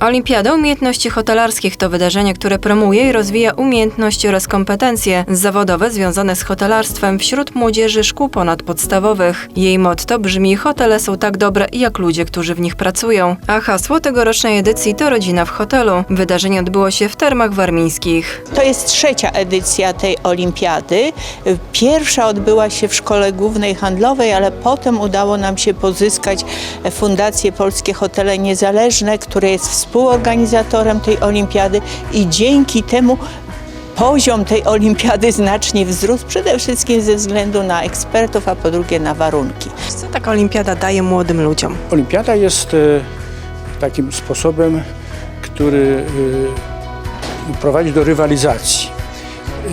Olimpiada Umiejętności Hotelarskich to wydarzenie, które promuje i rozwija umiejętności oraz kompetencje zawodowe związane z hotelarstwem wśród młodzieży szkół ponadpodstawowych. Jej motto brzmi: Hotele są tak dobre jak ludzie, którzy w nich pracują. A hasło tegorocznej edycji to Rodzina w hotelu. Wydarzenie odbyło się w Termach Warmińskich. To jest trzecia edycja tej olimpiady. Pierwsza odbyła się w Szkole Głównej Handlowej, ale potem udało nam się pozyskać Fundację Polskie Hotele Niezależne, które jest współorganizatorem tej olimpiady i dzięki temu poziom tej olimpiady znacznie wzrósł, przede wszystkim ze względu na ekspertów, a po drugie na warunki. Co taka olimpiada daje młodym ludziom? Olimpiada jest e, takim sposobem, który e, prowadzi do rywalizacji. E,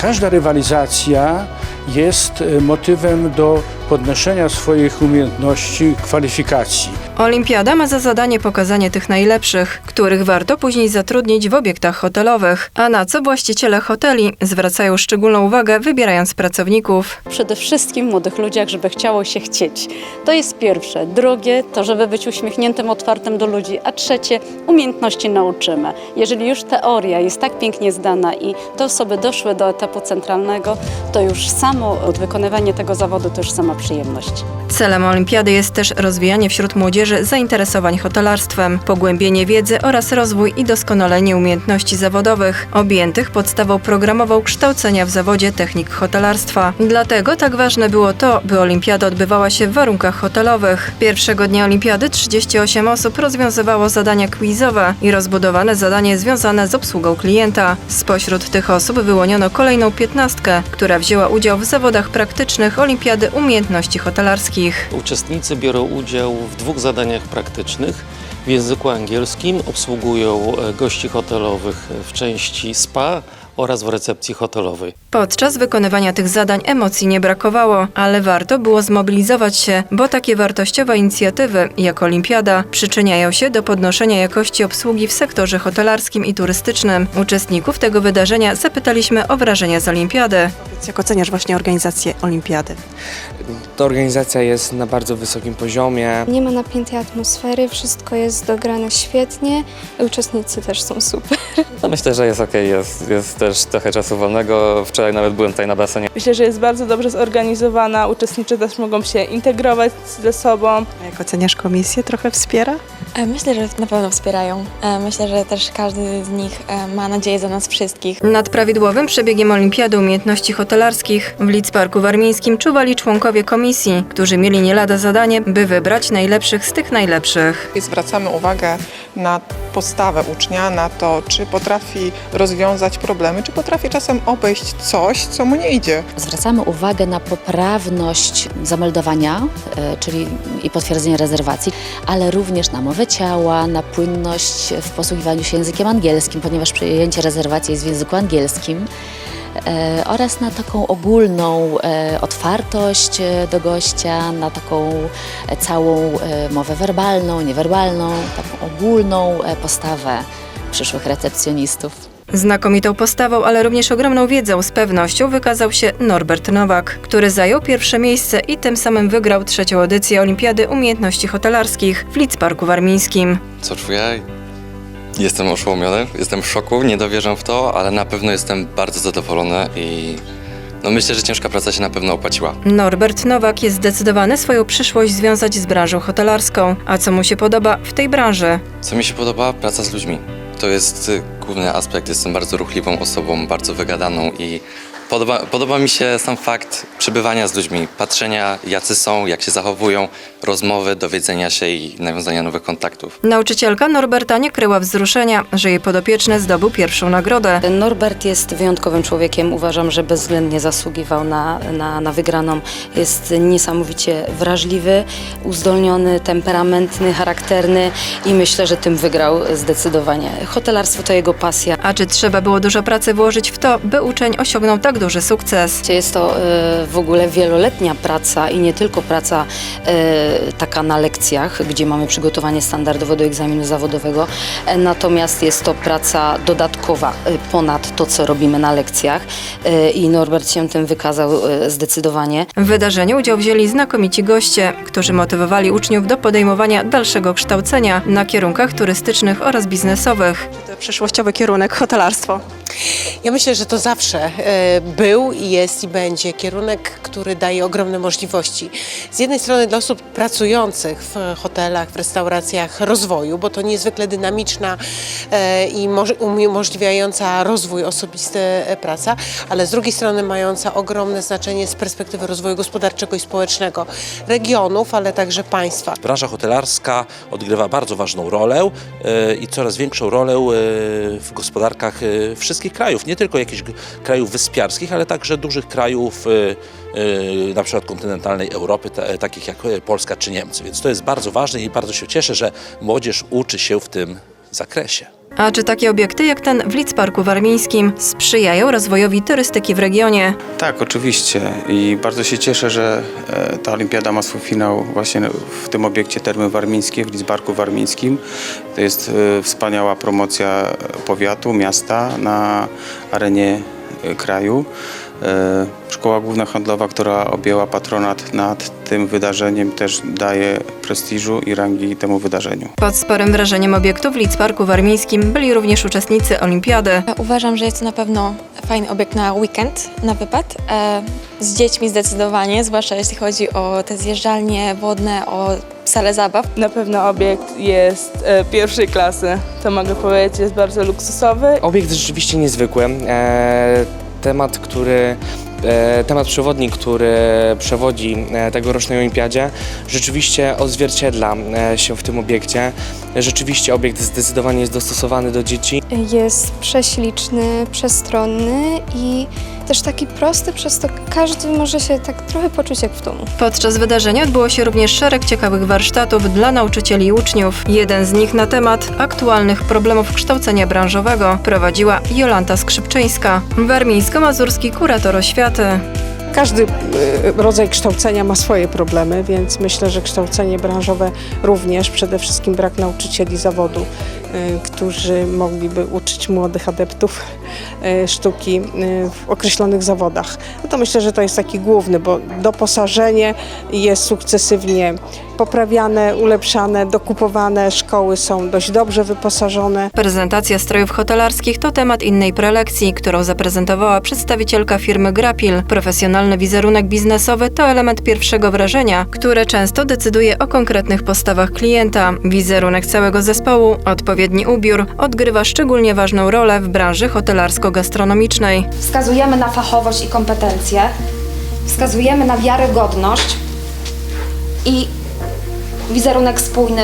Każda rywalizacja jest motywem do podnoszenia swoich umiejętności, kwalifikacji. Olimpiada ma za zadanie pokazanie tych najlepszych, których warto później zatrudnić w obiektach hotelowych, a na co właściciele hoteli zwracają szczególną uwagę wybierając pracowników. przede wszystkim młodych ludziach, żeby chciało się chcieć. To jest pierwsze. Drugie, to żeby być uśmiechniętym, otwartym do ludzi. A trzecie, umiejętności nauczymy. Jeżeli już teoria jest tak pięknie zdana i te osoby doszły do etapu centralnego, to już samo wykonywanie tego zawodu to już sama przyjemność. Celem olimpiady jest też rozwijanie wśród młodzieży zainteresowań hotelarstwem, pogłębienie wiedzy oraz rozwój i doskonalenie umiejętności zawodowych objętych podstawą programową kształcenia w zawodzie technik hotelarstwa. Dlatego tak ważne było to, by olimpiada odbywała się w warunkach hotelowych. Pierwszego dnia olimpiady 38 osób rozwiązywało zadania quizowe i rozbudowane zadanie związane z obsługą klienta. Spośród tych osób wyłoniono kolejną piętnastkę, która wzięła udział w zawodach praktycznych Olimpiady Umiejętności Hotelarskich. Uczestnicy biorą udział w dwóch zadaniach praktycznych. W języku angielskim obsługują e, gości hotelowych w części spa oraz w recepcji hotelowej. Podczas wykonywania tych zadań emocji nie brakowało, ale warto było zmobilizować się, bo takie wartościowe inicjatywy, jak Olimpiada, przyczyniają się do podnoszenia jakości obsługi w sektorze hotelarskim i turystycznym. Uczestników tego wydarzenia zapytaliśmy o wrażenia z Olimpiady. Jak oceniasz właśnie organizację olimpiady? Ta organizacja jest na bardzo wysokim poziomie. Nie ma napiętej atmosfery, wszystko jest dograne świetnie i uczestnicy też są super. No myślę, że jest ok, jest, jest też trochę czasu wolnego. Wczoraj nawet byłem tutaj na basenie. Myślę, że jest bardzo dobrze zorganizowana, uczestnicy też mogą się integrować ze sobą. A jak oceniasz komisję? Trochę wspiera? E, Myślę, że na pewno wspierają. E, Myślę, że też każdy z nich e, ma nadzieję za nas wszystkich. Nad prawidłowym przebiegiem Olimpiady Umiejętności Hotelarskich w Lidz Parku Warmińskim czuwali członkowie komisji, którzy mieli nie lada zadanie, by wybrać najlepszych z tych najlepszych. I zwracamy uwagę na postawę ucznia, na to, czy potrafi rozwiązać problemy, czy potrafi czasem obejść coś, co mu nie idzie. Zwracamy uwagę na poprawność zameldowania, e, czyli i potwierdzenie rezerwacji, ale również na mowę ciała, na płynność w posługiwaniu się językiem angielskim, ponieważ przyjęcie rezerwacji jest w języku angielskim. E, Oraz na taką ogólną e, otwartość e, do gościa, na taką całą mowę werbalną, niewerbalną, taką ogólną postawę przyszłych recepcjonistów. Znakomitą postawą, ale również ogromną wiedzą z pewnością wykazał się Norbert Nowak, który zajął pierwsze miejsce i tym samym wygrał trzecią edycję Olimpiady Umiejętności Hotelarskich w Lidz Parku Warmińskim. Co czuję? Jestem oszołomiony, jestem w szoku, nie dowierzam w to, ale na pewno jestem bardzo zadowolony i no myślę, że ciężka praca się na pewno opłaciła. Norbert Nowak jest zdecydowany swoją przyszłość związać z branżą hotelarską. A co mu się podoba w tej branży? Co mi się podoba? Praca z ludźmi. To jest y, główny aspekt. Jestem bardzo ruchliwą osobą, bardzo wygadaną i podoba, podoba mi się sam fakt przebywania z ludźmi, patrzenia jacy są, jak się zachowują, rozmowy, dowiedzenia się i nawiązania nowych kontaktów. Nauczycielka Norberta nie kryła wzruszenia, że jej podopieczny zdobył pierwszą nagrodę. Norbert jest wyjątkowym człowiekiem. Uważam, że bezwzględnie zasługiwał na, na, na wygraną. Jest niesamowicie wrażliwy, uzdolniony, temperamentny, charakterny i myślę, że tym wygrał zdecydowanie. Hotelarstwo to jego pasja. A czy trzeba było dużo pracy włożyć w to, by uczeń osiągnął tak duży sukces. Jest to e, w ogóle wieloletnia praca i nie tylko praca e, taka na lekcjach, gdzie mamy przygotowanie standardowe do egzaminu zawodowego, e, natomiast jest to praca dodatkowa e, ponad to, co robimy na lekcjach i Norbert się tym wykazał zdecydowanie. W wydarzeniu udział wzięli znakomici goście, którzy motywowali uczniów do podejmowania dalszego kształcenia na kierunkach turystycznych oraz biznesowych. To przyszłościowy kierunek hotelarstwo. Ja myślę, że to zawsze e, był i jest i będzie kierunek, który daje ogromne możliwości. Z jednej strony dla osób pracujących w hotelach, w restauracjach rozwoju, bo to niezwykle dynamiczna e, i moż- umożliwiająca rozwój osobisty e, praca, ale z drugiej strony mająca ogromne znaczenie z perspektywy rozwoju gospodarczego i społecznego regionów, ale także państwa. Branża hotelarska odgrywa bardzo ważną rolę i coraz większą rolę w gospodarkach e, wszystkich krajów, nie tylko jakichś krajów wyspiarskich, ale także dużych krajów, e, e, na przykład kontynentalnej Europy, ta- takich jak e, Polska czy Niemcy. Więc to jest bardzo ważne i bardzo się cieszę, że młodzież uczy się w tym zakresie. A czy takie obiekty jak ten w Lidzparku Warmińskim sprzyjają rozwojowi turystyki w regionie? Tak, oczywiście i bardzo się cieszę, że e, ta olimpiada ma swój finał właśnie w tym obiekcie Termy Warmińskie, w Lidzbarku Warmińskim. To jest e, wspaniała promocja powiatu, miasta na arenie e, kraju. Szkoła Główna Handlowa, która objęła patronat nad tym wydarzeniem też daje prestiżu i rangi temu wydarzeniu. Pod sporym wrażeniem obiektu w Lidzparku Warmińskim byli również uczestnicy olimpiady. Uważam, że jest to na pewno fajny obiekt na weekend, na wypad. E, z dziećmi zdecydowanie, zwłaszcza jeśli chodzi o te zjeżdżalnie wodne, o salę zabaw. Na pewno obiekt jest e, pierwszej klasy, to mogę powiedzieć, jest bardzo luksusowy. Obiekt rzeczywiście niezwykły. E, temat, który temat przewodni, który przewodzi e, tegorocznej olimpiadzie, rzeczywiście odzwierciedla e, się w tym obiekcie. Rzeczywiście obiekt zdecydowanie jest dostosowany do dzieci. Jest prześliczny, przestronny i też taki prosty, przez to każdy może się tak trochę poczuć jak w domu. Podczas wydarzenia odbyło się również szereg ciekawych warsztatów dla nauczycieli i uczniów. Jeden z nich na temat aktualnych problemów kształcenia branżowego prowadziła Jolanta Skrzypczyńska, warmińsko-mazurski kurator oświaty. Każdy y, rodzaj kształcenia ma swoje problemy, więc myślę, że kształcenie branżowe również, przede wszystkim brak nauczycieli zawodu, y, którzy mogliby uczyć młodych adeptów sztuki y, w określonych zawodach. No to myślę, że to jest taki główny, bo doposażenie jest sukcesywnie poprawiane, ulepszane, dokupowane, szkoły są dość dobrze wyposażone. Prezentacja strojów hotelarskich to temat innej prelekcji, którą zaprezentowała przedstawicielka firmy Grapil. Profesjonalny wizerunek biznesowy to element pierwszego wrażenia, które często decyduje o konkretnych postawach klienta. Wizerunek całego zespołu, odpowiedni ubiór, odgrywa szczególnie ważną rolę w branży hotelarsko-gastronomicznej. Wskazujemy na fachowość i kompetencje, wskazujemy na wiarygodność i wizerunek spójny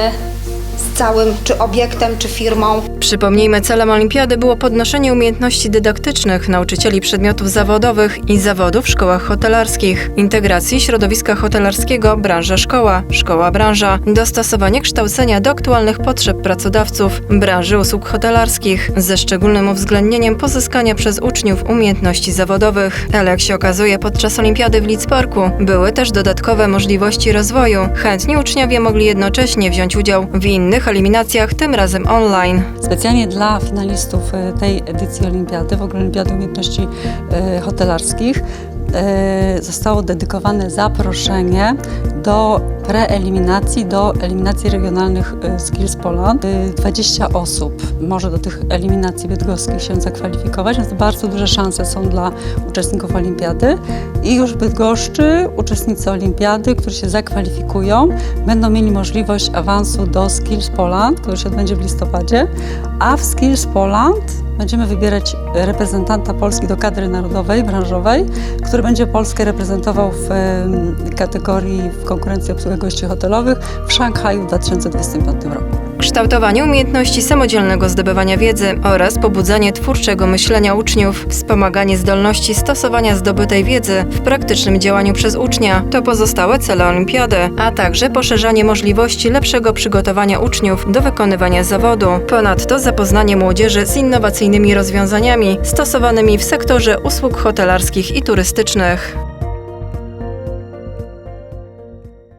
całym czy obiektem, czy firmą. Przypomnijmy, celem olimpiady było podnoszenie umiejętności dydaktycznych nauczycieli przedmiotów zawodowych i zawodów w szkołach hotelarskich, integracji środowiska hotelarskiego branża-szkoła, szkoła-branża, dostosowanie kształcenia do aktualnych potrzeb pracodawców, branży usług hotelarskich, ze szczególnym uwzględnieniem pozyskania przez uczniów umiejętności zawodowych. Ale jak się okazuje, podczas olimpiady w Lidzparku były też dodatkowe możliwości rozwoju. Chętni uczniowie mogli jednocześnie wziąć udział w innych eliminacjach, tym razem online. Specjalnie dla finalistów e, tej edycji olimpiady, w ogóle Olimpiady Umiejętności e, Hotelarskich, zostało dedykowane zaproszenie do preeliminacji, do eliminacji regionalnych e, Skills Poland. E, 20 osób może do tych eliminacji bydgoskich się zakwalifikować, więc bardzo duże szanse są dla uczestników olimpiady. I już Bydgoszczy uczestnicy olimpiady, którzy się zakwalifikują, będą mieli możliwość awansu do Skills Poland, który się odbędzie w listopadzie, a w Skills Poland będziemy wybierać reprezentanta Polski do kadry narodowej, branżowej, który będzie Polskę reprezentował w kategorii w konkurencji obsługi gości hotelowych w Szanghaju w 2025 roku. Kształtowanie umiejętności samodzielnego zdobywania wiedzy oraz pobudzanie twórczego myślenia uczniów, wspomaganie zdolności stosowania zdobytej wiedzy w praktycznym działaniu przez ucznia. To pozostałe cele olimpiady, a także poszerzanie możliwości lepszego przygotowania uczniów do wykonywania zawodu. Ponadto zapoznanie młodzieży z innowacyjnymi rozwiązaniami stosowanymi w sektorze usług hotelarskich i turystycznych.